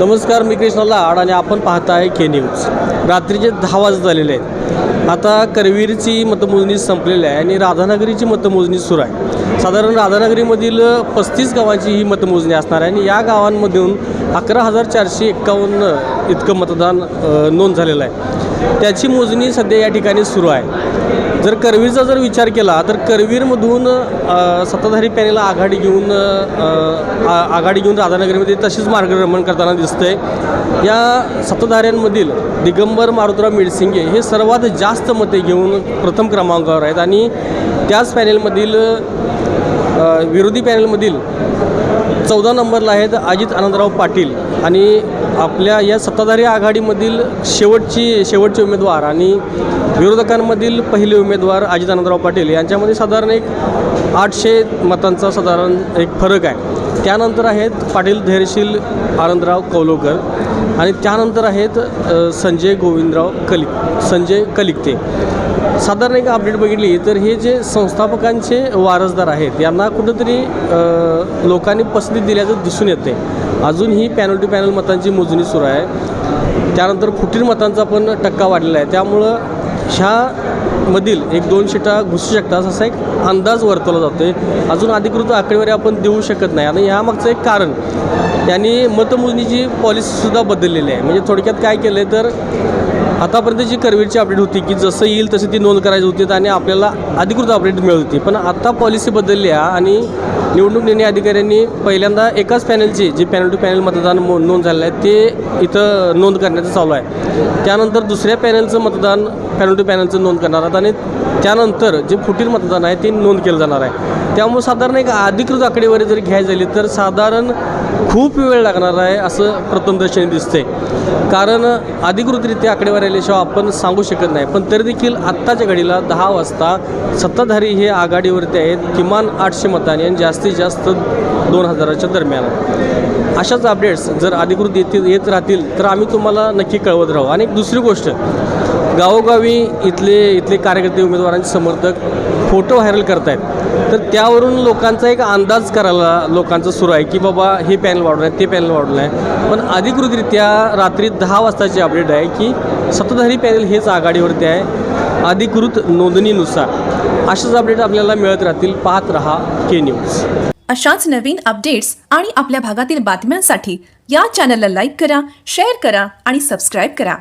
नमस्कार मी कृष्ण लाड आणि आपण पाहताय के न्यूज रात्रीचे दहा वाजत झालेले आहेत. आता करवीरची मतमोजणी संपलेली आहे आणि राधानगरीची मतमोजणी सुरू आहे. साधारण राधानगरीमधील पस्तीस गावांची ही मतमोजणी असणार आहे आणि या गावांमधून अकरा हजार चारशे एक्कावन्न इतकं मतदान नोंद झालेलं आहे. त्याची मोजणी सध्या या ठिकाणी सुरू आहे. जर करवीरचा जर विचार केला तर करवीरमधून सत्ताधारी पॅनेला आघाडी घेऊन आ- आघाडी घेऊन राधानगरीमध्ये तशीच मार्गक्रमण करताना दिसतंय. या सत्ताधाऱ्यांमधील दिगंबर मारुतराव मिडसिंगे हे सर्वात जास्त मते घेऊन प्रथम क्रमांकावर आहेत आणि त्याच पॅनेलमधील विरोधी पॅनेलमधील चौदा नंबरला आहेत अजित आनंदराव पाटील आणि आपल्या या सत्ताधारी आघाडीमधील शेवटची शेवटचे उमेदवार आणि विरोधकांमधील पहिले उमेदवार अजित आनंदराव पाटील यांच्यामध्ये साधारण एक आठशे मतांचा साधारण एक फरक आहे. त्यानंतर आहेत पाटील धैर्यशील आनंदराव कौलोकर आणि त्यानंतर आहेत संजय गोविंदराव कलिक संजय कलिकते. साधारण एक अपडेट बघितली तर हे जे संस्थापकांचे वारसदार आहेत यांना कुठंतरी लोकांनी पसंती दिल्याचं दिसून येते. अजूनही पॅनल टू पॅनल मतांची मोजणी सुरू आहे. त्यानंतर फुटीर मतांचा पण टक्का वाढलेला आहे. त्यामुळं ह्यामधील एक दोन शिटा घुसू शकतात असा एक अंदाज वर्तवला जातो आहे अजून अधिकृत आकडेवारी आपण देऊ शकत नाही. आणि ह्यामागचं एक कारण त्यांनी मतमोजणीची पॉलिसीसुद्धा बदललेली आहे. म्हणजे थोडक्यात काय केलं आहे तर आतापर्यंत जी करवीरची अपडेट होती की जसं येईल तशी ती नोंद करायची होती आणि आपल्याला अधिकृत अपडेट मिळत होती. पण आता पॉलिसी बदलली आहे आणि निवडणूक निर्णय अधिकाऱ्यांनी पहिल्यांदा एकाच पॅनलची जे पॅनल टू पॅनल मतदान नोंद झालेलं आहे ते इथं नोंद करण्याचं चालू आहे. त्यानंतर दुसऱ्या पॅनलचं मतदान पॅनल टू पॅनलचं नोंद करणार आहेत आणि त्यानंतर जे फुटीर मतदान आहे ते नोंद केलं जाणार आहे. त्यामुळे साधारण एक अधिकृत आकडेवारी जर घ्यायची झाली तर साधारण खूप वेळ लागणार आहे असं प्रथमदर्शनी दिसते कारण अधिकृतरित्या आकडेवारी आल्याशिवाय आपण सांगू शकत नाही. पण तरी देखील आत्ताच्या घडीला दहा वाजता सत्ताधारी हे आघाडीवरती आहेत किमान आठशे मतांनी आणि जास्तीत जास्त दोन हजाराच्या दरम्यान. अशाच अपडेट्स जर अधिकृत येतील येत राहतील तर आम्ही तुम्हाला नक्की कळवत राहू. आणि एक दुसरी गोष्ट गावोगावी इथले इथले कार्यकर्ते उमेदवारांचे समर्थक फोटो व्हायरल करतायत. तर त्यावरून लोकांचा एक अंदाज करायला लोकांचं सुरू आहे की बाबा हे पॅनल वाढवलं आहे ते पॅनल वाढवलं आहे. पण अधिकृतरित्या रात्री दहा वाजताची अपडेट आहे की सत्ताधारी पॅनल हेच आघाडीवरती आहे. अधिकृत नोंदणीनुसार अशाच अपडेट आपल्याला मिळत राहतील. पाहत रहा के न्यूज अशाच नवीन अपडेट्स आणि आपल्या भागातील बातम्यांसाठी या चॅनलला लाईक करा शेअर करा आणि सबस्क्राईब करा.